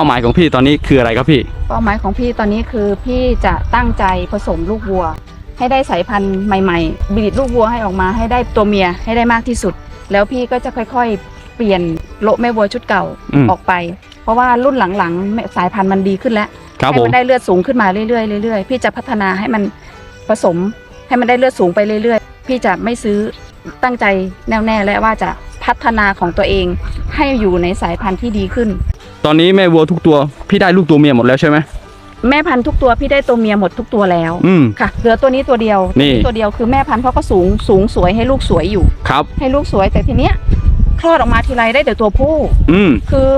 าหมายของพี่ตอนนี้คืออะไรครับพี่ เป้าหมายของพี่ตอนนี้คือพี่จะตั้งใจผสมลูกวัว ให้ได้สายพันธุ์ใหม่ๆบีดลูกวัวให้ออกมาให้ได้ตัวเมียให้ได้มากที่สุด แล้วพี่ก็จะค่อยๆ เปลี่ยนโละแม่วัวชุดเก่าอืม ออกไป เพราะว่ารุ่นหลังๆแม่สายพันธุ์มันดีขึ้นแล้ว ครับให้ผม มันได้เลือดสูงขึ้นมาเรื่อยๆเรื่อยๆ พี่จะพัฒนาให้มันผสมให้มันได้เลือดสูงไปเรื่อยๆ พี่จะไม่ซื้อตั้งใจแน่วแน่และว่าจะพัฒนาของตัวเองให้อยู่ในสายพันธุ์ที่ดีขึ้น ตอนนี้แม่วัวทุกตัวพี่ได้ลูกตัวเมียหมดแล้วใช่ไหม แม่พันธุ์ทุกตัวพี่ได้ตัวเมียหมดทุกตัวแล้วอืม ค่ะ เหลือตัวนี้ตัวเดียวนี่ ตัวเดียวคือแม่พันธุ์เขาก็สูงสูงสวยให้ลูกสวยอยู่ ครับ ให้ลูกสวยแต่ทีเนี้ยคลอดออกมาทีไรได้แต่ตัวผู้ อืม คือ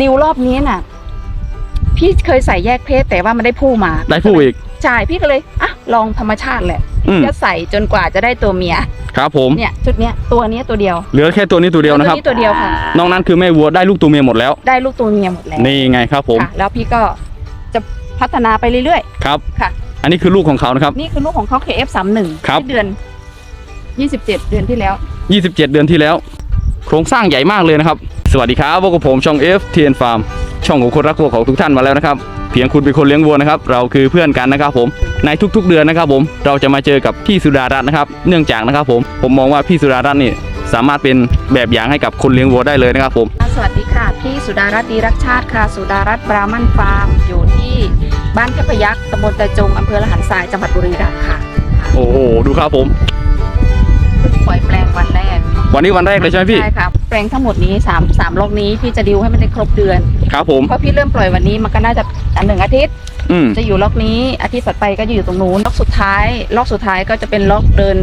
ดิวรอบนี้น่ะ พี่เคยใส่แยกเพศแต่ว่ามันได้ผู้มา ได้ผู้อีก ใช่พี่ก็เลยอะลองธรรมชาติแหละอืมจะใส่จนกว่าจะได้ตัวเมียครับผม เนี่ยชุดเนี้ยตัวเนี้ยตัวเดียวเหลือแค่ตัวนี้ตัวเดียวนะครับ ตัวนี้ตัวเดียวค่ะ นอกนั้นคือแม่วัวได้ลูกตัวเมียหมดแล้ว ได้ลูกตัวเมียหมดแล้วนี่ไงครับผม ค่ะแล้วพี่ก็จะพัฒนาไปเรื่อย ครับๆค่ะ อันนี้คือลูกของเขานะครับนี่คือลูกของเขา KF31 ครับ ที่เดือน 27 เดือนที่แล้ว 27 เดือนที่แล้ว โครงสร้างใหญ่มากเลยนะครับ สวัสดีครับพวกบผมช่อง FTN Farm ช่องของคนรักวัวของทุกท่านมาแล้วนะครับเพียงคุณเป็นคนเลี้ยงวัวนะครับเราคือเพื่อนกันนะครับผมในทุกๆเดือนนะครับผมเราจะมาเจอกับพี่สุดารัตน์นะครับเนื่องจากนะครับผมผมมองว่าพี่สุดารัตน์นี่สามารถเป็นแบบอย่างให้กับคนเลี้ยงวัวได้เลยนะครับผมสวัสดีค่ะ พี่สุดารัตน์ดีรักชาติค่ะสุดารัตน์บรามันฟาร์มอยู่ที่บ้านเทพยักษ์ตำบลตะจงอำเภอละหันทรายจังหวัดบุรีรัมย์ค่ะโอ้โหดูครับผมเพิ่งปล่อยแปลงวันแรกวันนี้วันแรกเลยใช่ไหมพี่ใช่ครับแปลงทั้งหมดนี้3 3ล็อกนี้พี่จะดิวให้มันได้ครบเดือน ครับผม เพราะพี่เริ่มปล่อยวันนี้มันก็น่าจะอันหนึ่งอาทิตย์อืม จะอยู่ล็อกนี้อาทิตย์ถัดไปก็จะอยู่ตรงนู้นล็อกสุดท้ายล็อกสุดท้ายก็จะเป็นล็อกเดิน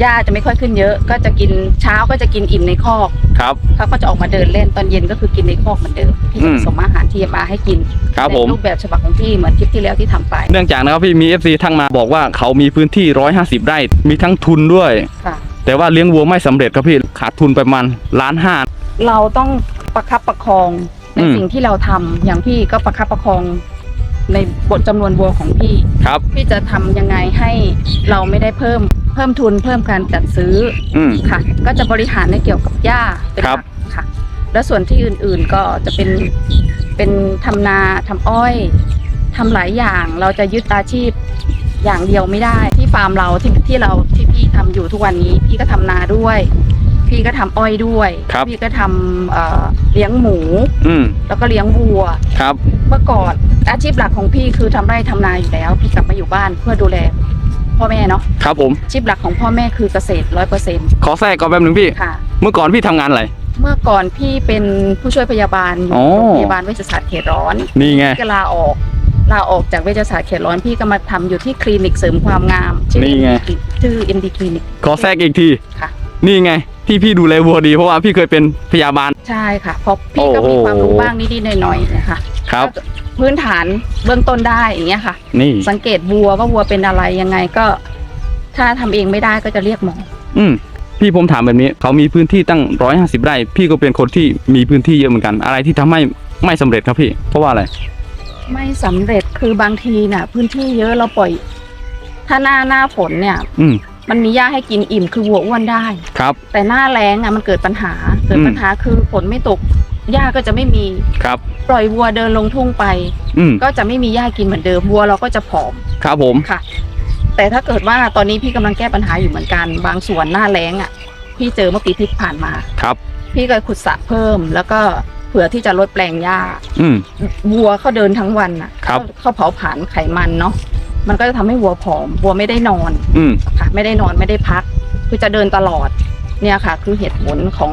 หญ้าจะไม่ค่อยขึ้นเยอะ ก็จะกินเช้าก็จะกินอิ่มในคอกครับ เขาก็จะออกมาเดินเล่นตอนเย็นก็คือกินในคอกเหมือนเดิมพี่อืจะมผสมอาหาร TMR ให้กินครับผม ในรูปแบบฉบับของพี่เหมือนคลิปที่แล้วที่ทำไปเนื่องจากนะครับพี่มี FC ทั้งมาบอกว่าเขามีพื้นที่ 150 ไร่ มีทั้งทุนด้วย ค่ะ แต่ว่าเลี้ยงวัวไม่สำเร็จครับพี่ขาดทุนประมาณล้านห้าเราต้องประคับประคองในอืมสิ่งที่เราทำอย่างพี่ก็ประคับประคองในบทจำนวนวัวของพี่ครับพี่จะทำยังไงให้เราไม่ได้เพิ่มเพิ่มทุนเพิ่มการจัดซื้ออืมค่ะ ก็จะบริหารในเกี่ยวกับหญ้าเป็นครับหลักค่ะ แล้วส่วนที่อื่นๆก็จะเป็นเป็นทำนาทำอ้อยทำหลายอย่างเราจะยึดอาชีพอย่างเดียวไม่ได้ ที่ฟาร์มเราที่ที่เราที่พี่ ทำอยู่ทุกวันนี้ พี่ก็ทำนาด้วย พี่ก็ทำอ้อยด้วย ครับพี่ก็ทำเอ่อเลี้ยงหมู อืมแล้วก็เลี้ยงวัว ครับ เมื่อก่อนอาชีพหลักของพี่คือทำไร่ทำนาอยู่แล้ว พี่กลับมาอยู่บ้านเพื่อดูแล พ่อแม่เนาะ ครับผมอาชีพหลักของพ่อแม่คือเกษตรร้อยเปอร์เซ็นต์ขอแทรกก่อนแป๊บหนึ่งพี่ ค่ะ เมื่อก่อนพี่ทำงานอะไร เมื่อก่อนพี่เป็นผู้ช่วยพยาบาลอยู่อ๋อโรงพยาบาลเวชศาสตร์เขตร้อนนี่ไงก็ลาออก ลาออกจากเวชศาสตร์เขตร้อนพี่ก็มาทำอยู่ที่คลินิกเสริมความงามชื่อ นี่ไงชื่อ MD คลินิก ขอแทรกอีกที ค่ะ นี่ไง ที่พี่ดูแลวัวดีเพราะว่าพี่เคยเป็นพยาบาล ใช่ค่ะเพราะพี่ก็โอ้โหมีความรู้บ้างนิดๆหน่อยๆนะคะครับพื้นฐานเบื้องต้นได้อย่างเงี้ยค่ะ นี่ สังเกตวัวว่าวัวเป็นอะไรยังไงก็ ถ้าทำเองไม่ได้ก็จะเรียกหมอ อืมพี่ผมถามแบบนี้ เขามีพื้นที่ตั้ง150ไร่ พี่ก็เป็นคนที่มีพื้นที่เยอะเหมือนกัน อะไรที่ทำให้ไม่สำเร็จครับพี่ เพราะว่าอะไร ไม่สำเร็จคือบางทีน่ะ พื้นที่เยอะเราปล่อย ถ้าหน้าหน้าฝนเนี่ย อืม มันมีหญ้าให้กินอิ่มคือวัวอ้วนได้ ครับ แต่หน้าแล้งอะมันเกิดปัญหา เกิดอืมปัญหาคือฝนไม่ตกหญ้าก็จะไม่มี ครับ ปล่อยวัวเดินลงทุ่งไป อืม ก็จะไม่มีหญ้ากินเหมือนเดิมวัวเราก็จะผอมครับผม ค่ะ แต่ถ้าเกิดว่าตอนนี้พี่กำลังแก้ปัญหาอยู่เหมือนกัน บางส่วนหน้าแล้งอะ พี่เจอเมื่อปีที่ผ่านมา ครับ พี่ก็ขุดสระเพิ่มแล้วก็เผื่อที่จะลดแปลงหญ้าอืม วัวเขาเดินทั้งวันอะครับ เขาเขาเผาผลาญไขมันเนาะมันก็จะทำให้วัวผอมวัวไม่ได้นอนอืม ค่ะ ไม่ได้นอนไม่ได้พัก คือจะเดินตลอดเนี่ยค่ะ คือเหตุผลของ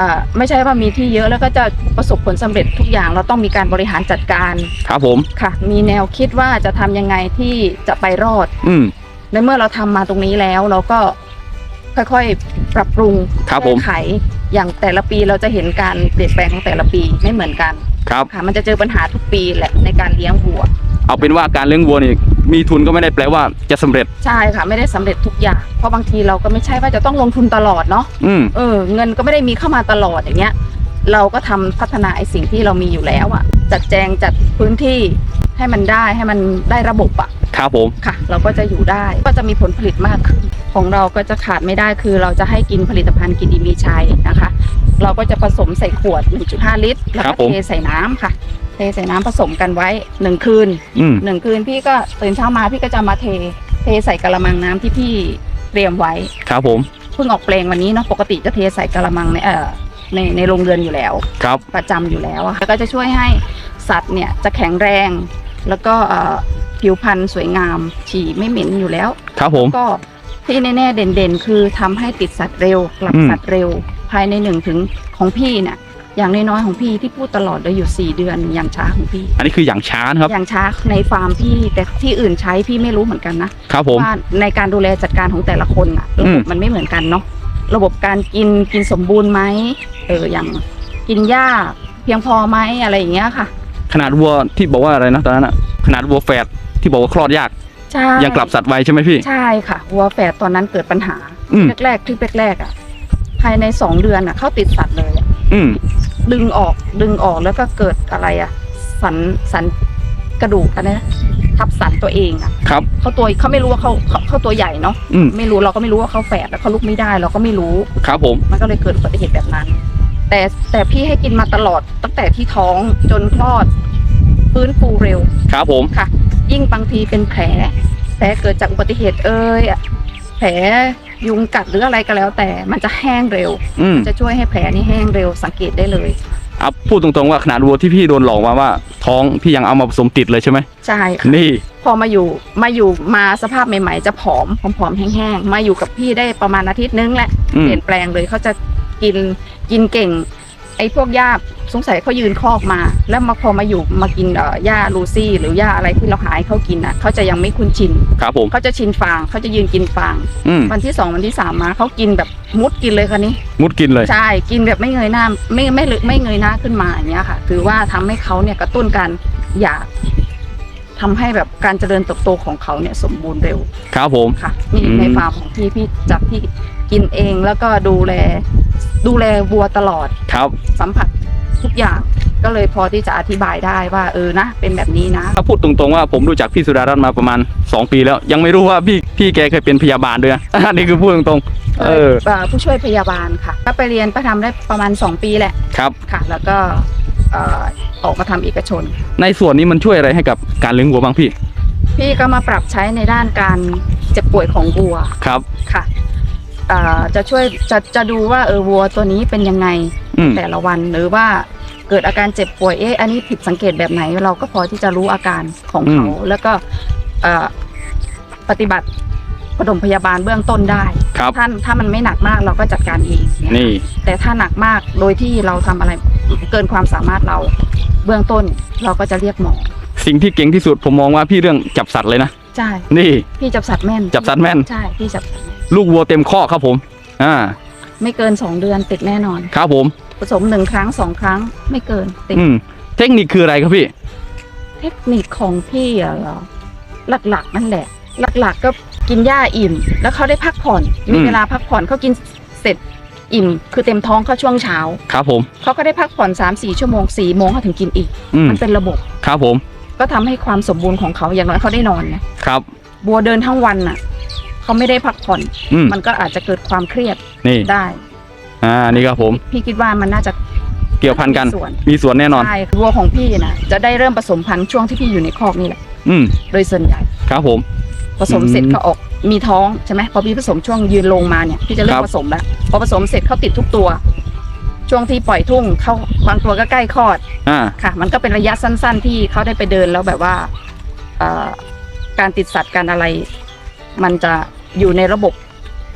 อ่าไม่ใช่ว่ามีที่เยอะแล้วก็จะประสบผลสำเร็จทุกอย่าง เราต้องมีการบริหารจัดการครับผม ค่ะ มีแนวคิดว่าจะทำยังไงที่จะไปรอด อืม ในเมื่อเราทำมาตรงนี้แล้ว เราก็ค่อยๆปรับปรุงครับผม แก้ไข อย่างแต่ละปีเราจะเห็นการเปลี่ยนแปลงของแต่ละปีไม่เหมือนกันครับค่ะ มันจะเจอปัญหาทุกปีแหละในการเลี้ยงวัว เอาเป็นว่าการเลี้ยงวัวนี่มีทุนก็ไม่ได้แปลว่าจะสำเร็จใช่ค่ะ ไม่ได้สำเร็จทุกอย่าง เพราะบางทีเราก็ไม่ใช่ว่าจะต้องลงทุนตลอดเนาะอืมเออ เงินก็ไม่ได้มีเข้ามาตลอดอย่างเงี้ย เราก็ทำพัฒนาไอ้สิ่งที่เรามีอยู่แล้วอะจัดแจงจัดพื้นที่ให้มันได้ให้มันได้ระบบอะครับผมค่ะ เราก็จะอยู่ได้ก็จะมีผลผลิตมากขึ้น ของเราก็จะขาดไม่ได้คือเราจะให้กินผลิตภัณฑ์กินดีมีชัยนะคะ เราก็จะผสมใส่ขวด 1.5 ลิตร แล้วครัก็บผม เทใส่น้ำค่ะ เทใส่น้ำผสมกันไว้หนึ่งคืนอืมหนึ่งคืนพี่ก็ตื่นเช้ามาพี่ก็จะมาเทเทใส่กระมังน้ำที่พี่เตรียมไว้ ครับผมเพิ่งออกแปลงวันนี้เนาะปกติจะเทใส่กระมังในเอ่อในในโรงเรือนอยู่แล้ว ครับ ประจำอยู่แล้วอะค่ะแล้วก็จะช่วยให้สัตว์เนี่ยจะแข็งแรง แล้วก็เอ่อผิวพรรณสวยงาม ฉี่ไม่เหม็นอยู่แล้ว ครับผม ก็ ที่แน่ๆเด่นๆ คือทำให้ติดสัตว์เร็วกลับอืมสัตว์เร็ว ภายในหนึ่งถึงของพี่เนี่ยอย่างน้อยๆของพี่ที่พูดตลอดเลยอยู่ 4 เดือนอย่างช้าของพี่ อันนี้คืออย่างช้านะครับอย่างช้าในฟาร์มพี่แต่ที่อื่นใช้พี่ไม่รู้เหมือนกันนะครับผมว่าในการดูแลจัดการของแต่ละคนอะระอืบมบมันไม่เหมือนกันเนาะระบบการกินกินสมบูรณ์ไหมเอออย่างกินหญ้าเพียงพอไหมอะไรอย่างเงี้ยค่ะ ขนาดวัวที่บอกว่าอะไรนะตอนนั้นอะขนาดวัวแฝดที่บอกว่าคลอดยาก ใช่ยังกลับสัตว์ไวใช่ไหมพี่ ใช่ค่ะวัวแฝดตอนนั้นเกิดปัญหาอืม แรกๆคลิปแรกๆอะภายในสองเดือนอะเขาติดสัตว์เลยอะอืมดึงออกดึงออกแล้วก็เกิดอะไรอะ สันสันกระดูกอันนี้นะทับสันตัวเองอะครับ เขาตัวเขาไม่รู้ว่าเขาเขาเขาตัวใหญ่เนาะอืมไม่รู้เราก็ไม่รู้ว่าเขาแฝดแล้วเขาลุกไม่ได้ เราก็ไม่รู้ ครับผม มันก็เลยเกิดอุบัติเหตุแบบนั้น แต่แต่พี่ให้กินมาตลอดตั้งแต่ที่ท้องจนคลอดฟื้นฟูเร็วครับผม ค่ะ ยิ่งบางทีเป็นแผลแผลเกิดจากอุบัติเหตุเอ่ยแผลยุงกัดหรืออะไรก็แล้ว แต่มันจะแห้งเร็ว อืมจะช่วยให้แผลนี่แห้งเร็วสังเกตได้เลย เอาพูดตรงๆว่าขนาดวัวที่พี่โดนหลอกมาว่า ท้องพี่ยังเอามาผสมติดเลยใช่ไหมใช่ค่ะนี่ พอมาอยู่มาอยู่มาสภาพใหม่ๆ จะผอมผอมๆแห้งๆมาอยู่กับพี่ได้ประมาณอาทิตย์นึงแหละอืเปมลี่ยนแปลงเลยเขาจะกินกินเก่ง ไอ้พวกหญ้าสงสัยเขายืนคอกมา แล้วมาพอมาอยู่มากินเอ่อหญ้าลูซี่ หรือหญ้าอะไรที่เราหายเขากินอะเขาจะยังไม่คุ้นชินครับผม เขาจะชินฟางเขาจะยืนกินฟาง อืมวันที่สองวันที่สามมาเขากินแบบมุดกินเลยค่ะนี้ มุดกินเลย ใช่ กินแบบไม่เงยหน้าไม่ไม่ไม่ไม่เงยหน้าขึ้นมาอย่างเงี้ยค่ะ ถือว่าทำให้เขาเนี่ยกระตุ้นการอยากทำให้แบบการเจริญเติบโตของเขาเนี่ยสมบูรณ์เร็วครับผม ค่ะนี่อืม ในฟาร์มของพี่พี่จากที่ กินเองแล้วก็ดูแล ดูแลวัวตลอดครับ สัมผัสทุกอย่างก็เลยพอที่จะอธิบายได้ว่าเออนะ เป็นแบบนี้นะ ถ้าพูดตรงๆว่าผมรู้จักพี่สุดารัตน์มาประมาณ 2 ปีแล้ว ยังไม่รู้ว่าพี่พี่แกเคยเป็นพยาบาลด้วยนะ อันนี้คือพูดตรงๆเออเอ่อผู้ช่วยพยาบาลค่ะก็ไปเรียนไปทำได้ประมาณ 2 ปีแหละครับค่ะ แล้วก็เอ่อออกมาทำเอกชน ในส่วนนี้มันช่วยอะไรให้กับการเลี้ยงวัวบ้างพี่ พี่ก็มาปรับใช้ในด้านการเจ็บป่วยของวัวครับค่ะเอ่อจะช่วยจะจะดูว่าเออวัวตัวนี้เป็นยังไงอืมแต่ละวันหรือว่าเกิดอาการเจ็บป่วยเอ๊ะอันนี้ผิดสังเกตแบบไหน เราก็พอที่จะรู้อาการของเขาแล้วก็เอ่อปฏิบัติปฐมพยาบาลเบื้องต้นได้ครับ ท่านถ้ามันไม่หนักมากเราก็จัดการเองนี่ แต่ถ้าหนักมากโดยที่เราทำอะไรเกินความสามารถเราเบื้องต้นเราก็จะเรียกหมอสิ่งที่เก่งที่สุดผมมองว่าพี่เรื่องจับสัตว์เลยนะ ใช่ นี่ พี่จับสัตว์แม่นจับสัตว์แม่น ใช่ พี่จับสัตว์แม่นลูกวัวเต็มข้อครับผม อ่า ไม่เกินสองเดือนติดแน่นอน ครับผม ผสมหนึ่งครั้งสองครั้ง ไม่เกินติด อืม เทคนิคคืออะไรครับพี่ เทคนิคของพี่อะเหรอหลักๆนั่นแหละ หลักๆก็กินหญ้าอิ่ม แล้วเขาได้พักผ่อน มีอืมเวลาพักผ่อนเขากินเสร็จอิ่ม คือเต็มท้องเขาช่วงเช้า ครับผม เขาก็ได้พักผ่อน3ามสี่ชั่วโมงสี่โมงเขาถึงกินอีกอืมมันเป็นระบบ ครับผม ก็ทำให้ความสมบูรณ์ของเขาอย่างน้อยเขาได้นอนนะครับ บัวเดินทั้งวันน่ะ เขาไม่ได้พักผ่อน อืมมันก็อาจจะเกิดความเครียดนี่ได้อ่านี่ครับผม พี่คิดว่ามันน่าจะเกี่ยวพันกัน มีส่วนมีส่วนแน่นอน ใช่วัวของพี่นะจะได้เริ่มผสมพันธุ์ช่วงที่พี่อยู่ในคอกนี่แหละอืมโดยส่วนใหญ่ ครับผม ผสมเสร็จอืมก็ออกมีท้องใช่ไหมพอพี่ผสมช่วงยืนลงมาเนี่ยพี่จะเริ่คมรับผสมแล้วพอผสมเสร็จเขาติดทุกตัว ช่วงที่ปล่อยทุ่งเขาบางตัวก็ใกล้คลอดอ่า ค่ะ มันก็เป็นระยะสั้น ๆ ที่เขาได้ไปเดินแล้วแบบว่าเอ่อการติดสัตว์การอะไร มันจะอยู่ในระบบ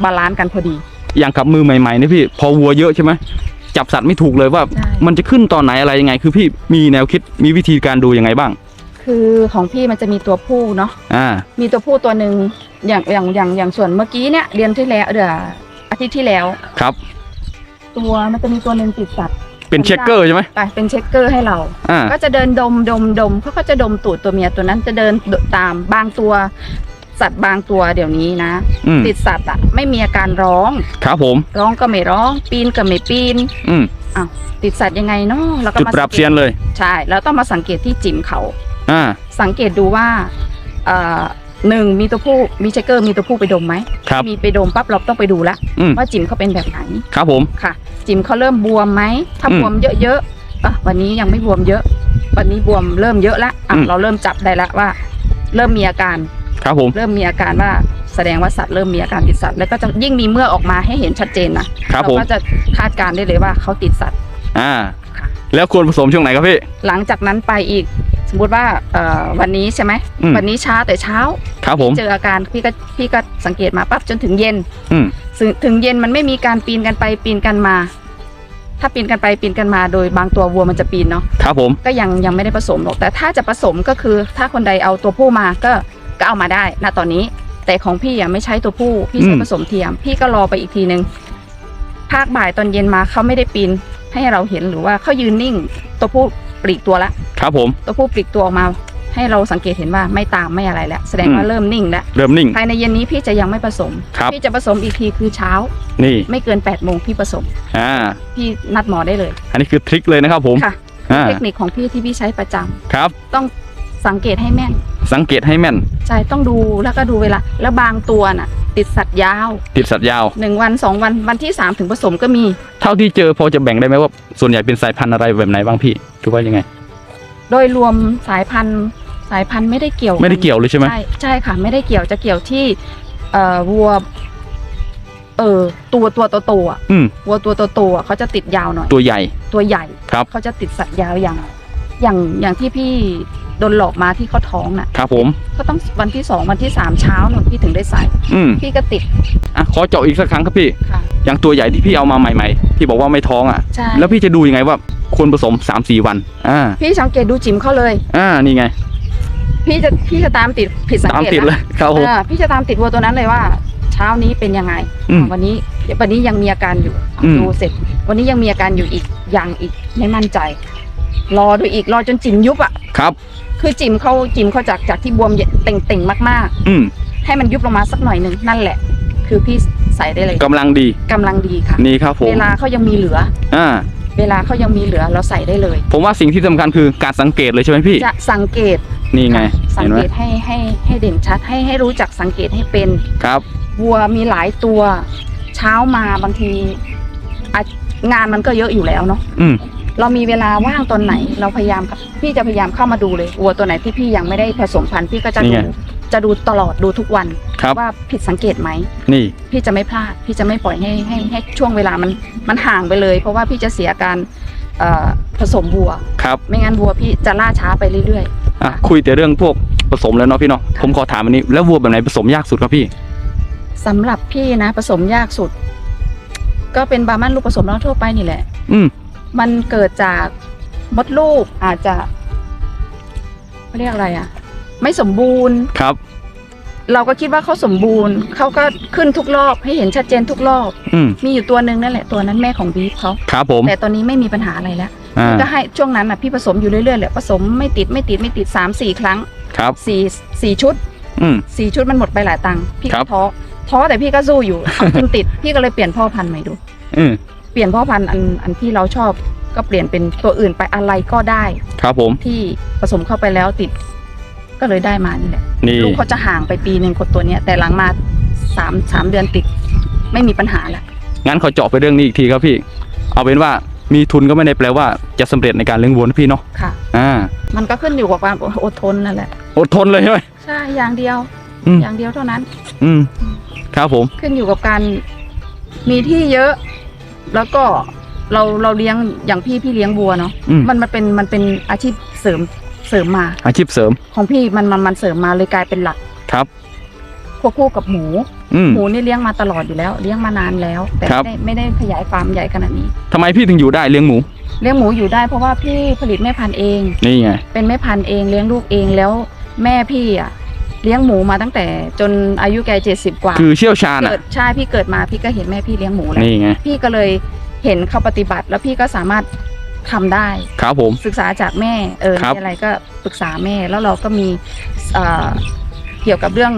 บาลานซ์กันพอดี อย่างกับมือใหม่ๆเนี่ยพี่ พอวัวเยอะใช่ไหมจับสัตว์ไม่ถูกเลยว่า ใช่ มันจะขึ้นตอนไหนอะไรยังไง คือพี่มีแนวคิดมีวิธีการดูยังไงบ้าง คือของพี่มันจะมีตัวผู้เนาะ อ่า มีตัวผู้ตัวหนึ่งอย่างอย่างอย่างอย่างส่วนเมื่อกี้เนี่ยเรียนที่แล้วเดืออาทิตย์ที่แล้ว ครับ ตัวมันจะมีตัวหนึ่งติดสัตว์เป็นเช็คเกอร์ใช่ไหมไปเป็นเช็คเกอร์ให้เรา อ่า ก็จะเดินดมดมดมเขาก็จะดมตูดตัวเมียตัวนั้นจะเดินตามบางตัว สัตว์บางตัวเดี๋ยวนี้นะ อืมติดสัตว์อะไม่มีอาการร้อง ครับผม ร้องก็ไม่ร้อง ปีนก็ไม่ปีน อืมอ้าวติดสัตว์ยังไงเนาะเราก็จุดมาปรับสังกตเซียนเลย ใช่แล้วต้องมาสังเกตที่จิ๋มเขา อ่า สังเกตดูว่าเอ่อหนึ่งมีตัวผู้มีเชคเกอร์มีตัวผู้ไปดมไหมครับ มีไปดมปั๊บเราต้องไปดูละอืมว่าจิ๋มเขาเป็นแบบไหนครับผม ค่ะ จิ๋มเขาเริ่มบวมไหมถ้าอืมบวมเยอะๆอะวันนี้ยังไม่บวมเยอะ วันนี้บวมเริ่มเยอะละอะอืม เราเริ่มจับได้ละว่า เริ่มมีอาการ ครับผม เริ่มมีอาการว่าแสดงว่าสัตว์เริ่มมีอาการติดสัตว์แล้วก็จะยิ่งมีเมื่อกออกมาให้เห็นชัดเจนนะครับเราผม ก็จะคาดการณ์ได้เลยว่าเขาติดสัตว์ อ่า ค่ะ แล้วควรผสมช่วงไหนครับพี่ หลังจากนั้นไปอีก สมมติว่าเอ่อวันนี้ใช่ไหมอืม วันนี้ช้าแต่เช้า ครับผม เจออาการพี่ก็พี่ก็สังเกตมาปั๊บจนถึงเย็นอืมถึงถึงเย็นมันไม่มีการปีนกันไปปีนกันมา ถ้าปีนกันไปปีนกันมาโดยบางตัววัวมันจะปีนเนาะครับผม ก็ยังยังไม่ได้ผสมหรอกแต่ถ้าจะผสมก็คือถ้าคนใดเอาตัวผู้มาก็ ก็เอามาได้ณตอนนี้ แต่ของพี่อะไม่ใช้ตัวผู้ พี่ใช้อืม ผสมเทียม พี่ก็รอไปอีกทีนึงภาคบ่ายตอนเย็นมาเขาไม่ได้ปีนให้เราเห็นหรือว่าเขายืนนิ่ง ตัวผู้ปลีกตัวละ ครับผม ตัวผู้ปลีกตัวออกมา ให้เราสังเกตเห็นว่าไม่ตามไม่อะไรแล้วแสดงว่าอืม เริ่มนิ่งแล้วเริ่มนิ่ง ภายในเย็นนี้พี่จะยังไม่ผสม ครับ พี่จะผสมอีกทีคือเช้า นี่ไม่เกิน8ปดโมงพี่ผสม อ่าพี่นัดหมอได้เลยอันนี้คือทริคเลยนะครับผมค่ะ อ่าเทคนิคของพี่ที่พี่ใช้ประจำครับต้องสังเกตให้แม่น สังเกตให้แม่น ใช่ต้องดูแล้วก็ดูเวลา แล้วบางตัวน่ะ ติดสัตว์ยาวติดสัตว์ยาวหนึ่งวันสองวันวันที่สามถึงผสมก็มี เท่าที่เจอพอจะแบ่งได้ไหมว่าส่วนใหญ่เป็นสายพันธุ์อะไรแบบไหนบ้างพี่หรือว่ายังไง โดยรวมสายพันธุ์สายพันธุ์ไม่ได้เกี่ยวไม่ได้เกี่ยวเลยใช่ไหมใช่ใช่ค่ะ ไม่ได้เกี่ยวจะเกี่ยวที่เอ่อวัว เออตัวตัวโตๆอะอืมวัวตัวโตๆอะเขาจะติดยาวหน่อย ตัวใหญ่ ตัวใหญ่ครับ เขาจะติดสัตว์ยาวอย่าง อย่างอย่างที่พี่ โดนหลอกมาที่เขาท้องน่ะ ครับผม ก็ต้องวันที่สองวันที่สามเช้าหนุนพี่ถึงได้ใส่ อืมพี่ก็ติดอะขอเจาะอีกสักครั้งครับพี่ค่ะ อย่างตัวใหญ่ที่พี่เอามาใหม่ๆที่บอกว่าไม่ท้องอะ ใช่ แล้วพี่จะดูยังไงว่าควรผสม3าสี่วัน อ่า พี่สังเกตดูจิ๋มเขาเลย อ่า นี่ไง พี่จะพี่จะตามติดผิดสังตามเกตติดเลยนะครับผม อ่าพี่จะตามติดวัวตัวนั้นเลยว่า เช้านี้เป็นยังไงอืมอ่าวันนี้วันนี้ยังมีอาการอยู่อืม ดูเสร็จ วันนี้ยังมีอาการอยู่อีกยังอีกไม่มั่นใจ รอดูอีกรอจนจิ๋มยุบอะครับ คือจิ๋มเขาจิ๋มเขาจากจากที่บวมเต่งเต่งๆมากอืมๆ ให้มันยุบลงมาสักหน่อยหนึ่งนั่นแหละ คือพี่ใส่ได้เลยกำลังดีกำลังดีค่ะ นี่ครับผมเวลาเขายังมีเหลือ อ่าเวลาเขายังมีเหลือเราใส่ได้เลย ผมว่าสิ่งที่สำคัญคือการสังเกตเลยใช่ไหมพี่ จะสังเกตนี่ไงสังเห็นไหมเกตให้ให้ให้เด่นชัดให้ให้รู้จักสังเกตให้เป็น ครับ วัวมีหลายตัว เช้ามาบางทีอะงานมันก็เยอะอยู่แล้วเนาะอืม เรามีเวลาว่างตอนไหน เราพยายามครับพี่จะพยายามเข้ามาดูเลยวัวตัวไหนที่พี่ยังไม่ได้ผสมพันธุ์พี่ก็จะนี่ดูไง จะดูตลอดดูทุกวันครับ ว่าผิดสังเกตไหมนี่ พี่จะไม่พลาด พี่จะไม่ปล่อยให้ให้ให้ช่วงเวลามันมันห่างไปเลย เพราะว่าพี่จะเสียการเอ่อผสมวัว ครับ ไม่งั้นวัวพี่จะล่าช้าไปเรื่อย อะ คุยแต่เรื่องพวกผสมแล้วเนาะพี่เนาะ ผมขอถามอันนี้ แล้ววัวแบบไหนผสมยากสุดครับพี่ ๆสำหรับพี่นะผสมยากสุด ก็เป็นบาร์มันลูกผสมแล้วทั่วไปนี่แหละ อืม มันเกิดจากมดลูกอาจจะเขาเรียกอะไรอะไม่สมบูรณ์ ครับ เราก็คิดว่าเขาสมบูรณ์ เขาก็ขึ้นทุกรอบให้เห็นชัดเจนทุกรอบ อืมมีอยู่ตัวหนึ่งนั่นแหละตัวนั้นแม่ของบีฟเขาครับผมแต่ตอนนี้ไม่มีปัญหาอะไรแล้วอ่าก็ให้ช่วงนั้นอะพี่ผสมอยู่เรื่อยๆแหละผสมไม่ติดไม่ติดไม่ติดสามสี่ครั้งครับ สี่สี่ชุด อืม สี่ชุดมันหมดไปหลายตังค์พี่ครัก็บ ท้อท้อแต่พี่ก็สู้อยู่เอาจนติด พี่ก็เลยเปลี่ยนพ่อพันธุ์ใหม่ดู อืม เปลี่ยนพ่อพันธุ์อันอันที่เราชอบก็เปลี่ยนเป็นตัวอื่นไปอะไรก็ได้ ครับผม ที่ผสมเข้าไปแล้วติด ก็เลยได้มานี่แหละนี่ ลูกเขาจะห่างไปปีหนึ่งคนตัวเนี้ยแต่หลังมาสามสามเดือนติด ไม่มีปัญหาละ งั้นขอเจาะไปเรื่องนี้อีกทีครับพี่ เอาเป็นว่ามีทุนก็ไม่ได้แปลว่าจะสำเร็จในการเลี้ยงวัวนะพี่เนาะค่ะ อ่ามันก็ขึ้นอยู่กับความอดทนนั่นแหละ อดทนเลยใช่ไหม ใช่อย่างเดียว อืม อย่างเดียวเท่านั้น อืม ครับผม ขึ้นอยู่กับการมีที่เยอะ แล้วก็เราเราเลี้ยงอย่างพี่พี่เลี้ยงวัวเนาะอืม มันมันเป็นมันเป็นอาชีพเสริมเสริมมา อาชีพเสริมของพี่มันมันมันเสริมมาเลยกลายเป็นหลักครับ ควบคู่กับหมู อืม หมูนี่เลี้ยงมาตลอดอยู่แล้วเลี้ยงมานานแล้ว แต่ครับ ไม่ได้ไม่ได้ขยายฟาร์มใหญ่ขนาดนี้ ทำไมพี่ถึงอยู่ได้เลี้ยงหมู เลี้ยงหมูอยู่ได้เพราะว่าพี่ผลิตแม่พันธุ์เอง นี่ไง เป็นแม่พันธุ์เองเลี้ยงลูกเองแล้วแม่พี่อะเลี้ยงหมูมาตั้งแต่จนอายุแกเจ็ดสิบกว่าคือเชี่ยวชาญเกิอะดใช่พี่เกิดมาพี่ก็เห็นแม่พี่เลี้ยงหมูแล้วนี่ไง พี่ก็เลยเห็นเขาปฏิบัติ แล้วพี่ก็สามารถทำได้ ครับผม ศึกษาจากแม่เออครับมีอะไรก็ปรึกษาแม่แล้วเราก็มีเอ่อเกี่ยวกับเรื่อง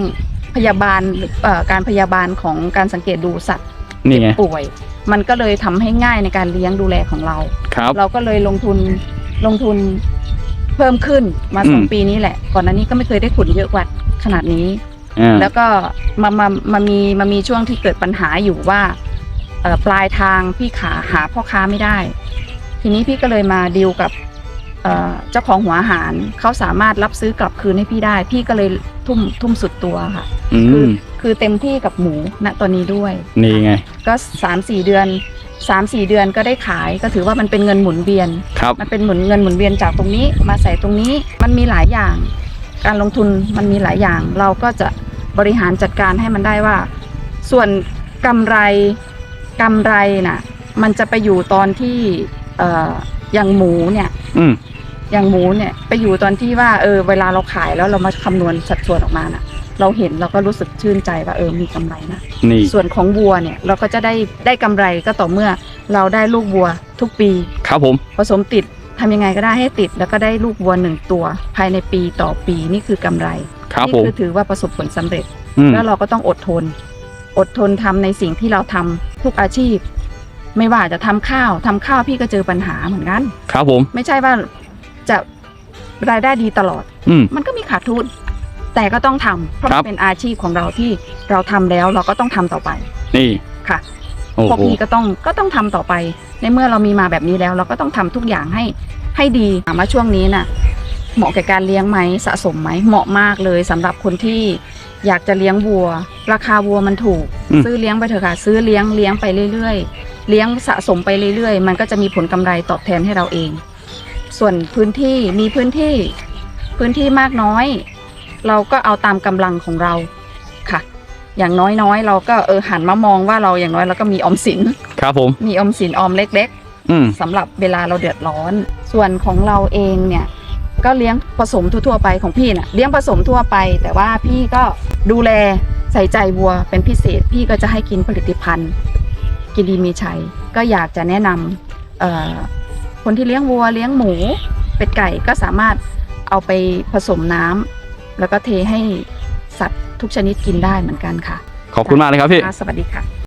พยาบาลหรือเอ่อการพยาบาลของการสังเกตดูสัตว์นี่ไง ป่วย มันก็เลยทำให้ง่ายในการเลี้ยงดูแลของเรา ครับ เราก็เลยลงทุนลงทุนเพิ่มขึ้นมาสองอืม ปีนี้แหละ ก่อนหน้านี้ก็ไม่เคยได้ขุนเยอะกว่า ขนาดนี้ อ่า แล้วก็มามามามีมามีช่วงที่เกิดปัญหาอยู่ว่าเอ่อปลายทางพี่ขาหาพ่อค้าไม่ได้ ทีนี้พี่ก็เลยมาดีลกับเอ่อเจ้าของหัวอาหารเขาสามารถรับซื้อกลับคืนให้พี่ได้ พี่ก็เลยทุ่มทุ่มสุดตัวค่ะ อืคือมคือเต็มที่กับหมูณตอนนี้ด้วย นี่ไง ก็สามสี่เดือนสามสี่เดือนก็ได้ขายก็ถือว่ามันเป็นเงินหมุนเวียน ครับ มันเป็นหมุนเงินหมุนเวียนจากตรงนี้มาใส่ตรงนี้มันมีหลายอย่าง การลงทุนมันมีหลายอย่าง เราก็จะบริหารจัดการให้มันได้ว่า ส่วนกำไรกำไรน่ะ มันจะไปอยู่ตอนที่เอ่ออย่างหมูเนี่ย อืมอย่างหมูเนี่ยไปอยู่ตอนที่ว่าเออเวลาเราขายแล้วเรามาคำนวณสัดส่วนออกมาน่ะ เราเห็นเราก็รู้สึกชื่นใจว่าเออมีกำไรนะนี่ส่วนของวัวเนี่ยเราก็จะได้ได้กำไรก็ต่อเมื่อเราได้ลูกวัวทุกปี ครับผมผสมติด ทำยังไงก็ได้ให้ติด แล้วก็ได้ลูกวัวหนึ่งตัว ภายในปีต่อปีนี่คือกำไรครับนี่ผมคือถือว่าประสบผลสำเร็จ อืมแล้วเราก็ต้องอดทน อดทนทำในสิ่งที่เราทำทุกอาชีพ ไม่ว่าจะทำข้าวทำข้าวพี่ก็เจอปัญหาเหมือนกัน ครับผม ไม่ใช่ว่าจะรายได้ดีตลอด อืม มันก็มีขาดทุน แต่ก็ต้องทำเพราะครัมันบเป็นอาชีพของเราที่เราทำแล้วเราก็ต้องทำต่อไปนี่ ค่ะโอ้ พวกโหพี่ก็ต้องก็ต้องทำต่อไป ในเมื่อเรามีมาแบบนี้แล้ว เราก็ต้องทำทุกอย่างให้ให้ดีถามว่าช่วงนี้น่ะ เหมาะกับการเลี้ยงไหมสะสมไหมเหมาะมากเลยสำหรับคนที่อยากจะเลี้ยงวัว ราคาวัวมันถูกอืมซื้อเลี้ยงไปเถอะค่ะ ซื้อเลี้ยงเลี้ยงไปเรื่อยๆ เลี้ยงสะสมไปเรื่อยๆ มันก็จะมีผลกำไรตอบแทนให้เราเอง ส่วนพื้นที่มีพื้นที่พื้นที่มากน้อย เราก็เอาตามกำลังของเราค่ะ อย่างน้อยๆ เราก็เออหันมามองว่าเราอย่างน้อยเราก็มีออมสิน ครับผม มีออมสินออมเล็กอืม ๆสำหรับเวลาเราเดือดร้อน ส่วนของเราเองเนี่ย ก็เลี้ยงผสมทั่วๆไปของพี่น่ะเลี้ยงผสมทั่วไป แต่ว่าพี่ก็ดูแลใส่ใจวัวเป็นพิเศษ พี่ก็จะให้กินผลิตภัณฑ์ กินดีมีชัย ก็อยากจะแนะนำเอ่อคนที่เลี้ยงวัวเลี้ยงหมู เป็ดไก่ก็สามารถเอาไปผสมน้ำแล้วก็เทให้ สัตว์ทุกชนิดกินได้เหมือนกันค่ะขอบคุณมากเลยครับพี่ ค่ะสวัสดีค่ะ